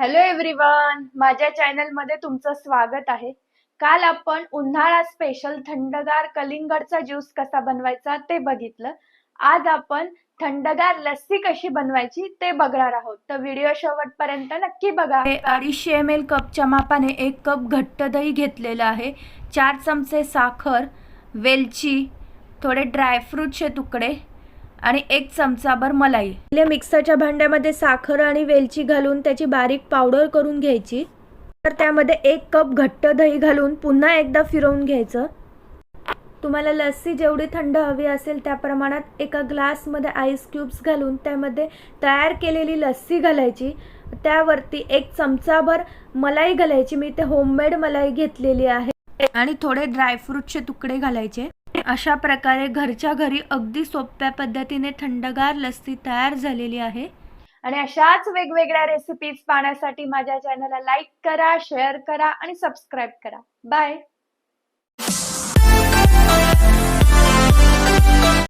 Hello everyone माझ्या चॅनलमध्ये तुमचं स्वागत आहे. काल आपण उन्हाळा स्पेशल थंडगार कलिंगडचा ज्यूस कसा बनवायचा ते बघितलं. आज आपण थंडगार लस्सी कशी बनवायची ते बघणार आहोत. तर व्हिडिओ शेवटपर्यंत नक्की बघा. अडीचशे एम एल कपच्या मापाने एक कप घट्ट दही घेतलेलं आहे. चार चमचे साखर वेलची थोडे ड्रायफ्रूटचे तुकडे आणि एक चमचाभर मलाई. पहिले मिक्सरच्या भांड्यामध्ये साखर आणि वेलची घालून त्याची बारीक पावडर करून घ्यायची. तर त्यामध्ये एक कप घट्ट दही घालून पुन्हा एकदा फिरवून घ्यायचं. तुम्हाला लस्सी जेवढी थंड हवी असेल त्या प्रमाणात एका ग्लासमध्ये आईस क्यूब्स घालून त्यामध्ये तयार केलेली लस्सी घालायची. त्यावरती एक चमचाभर मलाई घालायची. मी ते होममेड मलाई घेतलेली आहे. आणि थोडे ड्रायफ्रूटचे तुकडे घालायचे. अशा प्रकारे घरच्या घरी अगदी सोप्या पद्धतीने थंडगार लस्सी तयार झालेली आहे. आणि अशाच वेगवेगळ्या रेसिपीज पाहण्यासाठी माझ्या चॅनलला लाईक करा शेअर करा आणि सबस्क्राईब करा. बाय